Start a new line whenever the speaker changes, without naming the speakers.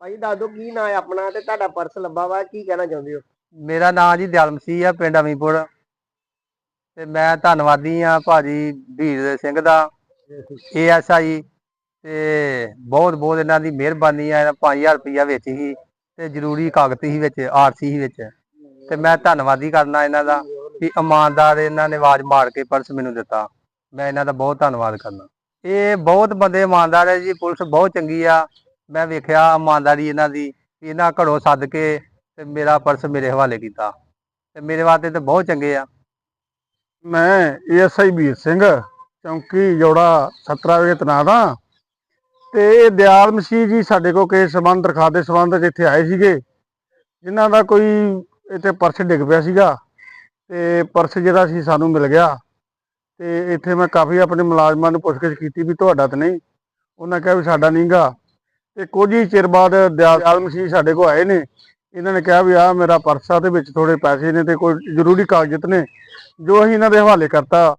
ਭਾਈ ਦੱਸ ਦਿਓ ਕੀ ਨਾਂ ਹੈ ਆਪਣਾ ਤੇ ਤੁਹਾਡਾ ਪਰਸ ਲੱਭਾ ਵਾ, ਕੀ ਕਹਿਣਾ ਚਾਹੁੰਦੇ ਹੋ?
ਮੇਰਾ ਨਾਮ ਜੀ ਦਿਆਲ ਆ, ਪਿੰਡ ਅਮੀਪੁਰ। ਤੇ ਮੈਂ ਧੰਨਵਾਦੀ ਆ ਭਾਜੀ ਵੀਰ ਸਿੰਘ ਦਾ ਏਐਸਆਈ ਤੇ ਬਹੁਤ ਬਹੁਤ ਇਹਨਾਂ ਦੀ ਮਿਹਰਬਾਨੀ ਆ, ਇਹਨਾਂ 5000 ਰੁਪਇਆ ਵਿੱਚ ਹੀ, ਤੇ ਜ਼ਰੂਰੀ ਕਾਗਜ਼ ਹੀ ਵਿੱਚ, ਆਰਸੀ ਸੀ ਵਿੱਚ। ਤੇ ਮੈਂ ਧੰਨਵਾਦੀ ਕਰਨਾ ਇਹਨਾਂ ਦਾ ਵੀ ਇਮਾਨਦਾਰ ਇਹਨਾਂ ਨੇ ਆਵਾਜ਼ ਮਾਰ ਕੇ ਪਰਸ ਮੈਨੂੰ ਦਿੱਤਾ। ਮੈਂ ਇਹਨਾਂ ਦਾ ਬਹੁਤ ਧੰਨਵਾਦ ਕਰਨਾ। ਇਹ ਬਹੁਤ ਬੰਦੇ ਇਮਾਨਦਾਰ ਹੈ ਜੀ, ਪੁਲਿਸ ਬਹੁਤ ਚੰਗੀ ਆ। ਮੈਂ ਵੇਖਿਆ ਇਮਾਨਦਾਰੀ ਇਹਨਾਂ ਦੀ, ਵੀ ਇਹਨਾਂ ਘੜੋ ਸੱਦ ਕੇ ਤੇ ਮੇਰਾ ਪਰਸ ਮੇਰੇ ਹਵਾਲੇ ਕੀਤਾ। ਤੇ ਮੇਰੇ ਵਾਸਤੇ ਤੇ ਬਹੁਤ ਚੰਗੇ ਆ।
ਮੈਂ ਏਐਸਆਈ ਵੀਰ ਸਿੰਘ, ਚੌਂਕੀ ਜੋੜਾ 17 ਵਜੇ ਤਨਾਤ ਦਾ ਤੇ ਇਹ ਦਿਆਲ ਮਸੀਹ ਜੀ ਸਾਡੇ ਕੋਲ ਕਿਸੇ ਸੰਬੰਧ, ਦਰਖਾਸਤ ਦੇ ਸਬੰਧ ਵਿੱਚ ਇੱਥੇ ਆਏ ਸੀਗੇ। ਜਿਨ੍ਹਾਂ ਦਾ ਕੋਈ ਇੱਥੇ ਪਰਸ ਡਿੱਗ ਪਿਆ ਸੀਗਾ ਤੇ ਪਰਸ ਜਿਹੜਾ ਸੀ ਸਾਨੂੰ ਮਿਲ ਗਿਆ। ਤੇ ਇੱਥੇ ਮੈਂ ਕਾਫੀ ਆਪਣੇ ਮੁਲਾਜ਼ਮਾਂ ਨੂੰ ਪੁੱਛਗਿੱਛ ਕੀਤੀ ਵੀ ਤੁਹਾਡਾ ਤਾਂ ਨਹੀਂ। ਉਹਨਾਂ ਕਿਹਾ ਵੀ ਸਾਡਾ ਨਹੀਂਗਾ। ਤੇ ਕੁਝ ਹੀ ਚਿਰ ਬਾਅਦ ਦਿਆਲ ਦਿਆਲ ਮਸੀਹ ਸਾਡੇ ਕੋਲ ਆਏ ਨੇ। ਇਹਨਾਂ ਨੇ ਕਿਹਾ ਵੀ ਆਹ ਮੇਰਾ ਪਰਸ ਆ, ਤੇ ਵਿੱਚ ਥੋੜੇ ਪੈਸੇ ਨੇ ਤੇ ਕੋਈ ਜ਼ਰੂਰੀ ਕਾਗਜ਼ਤ ਨੇ, ਜੋ ਅਸੀਂ ਇਹਨਾਂ ਦੇ ਹਵਾਲੇ ਕਰਤਾ।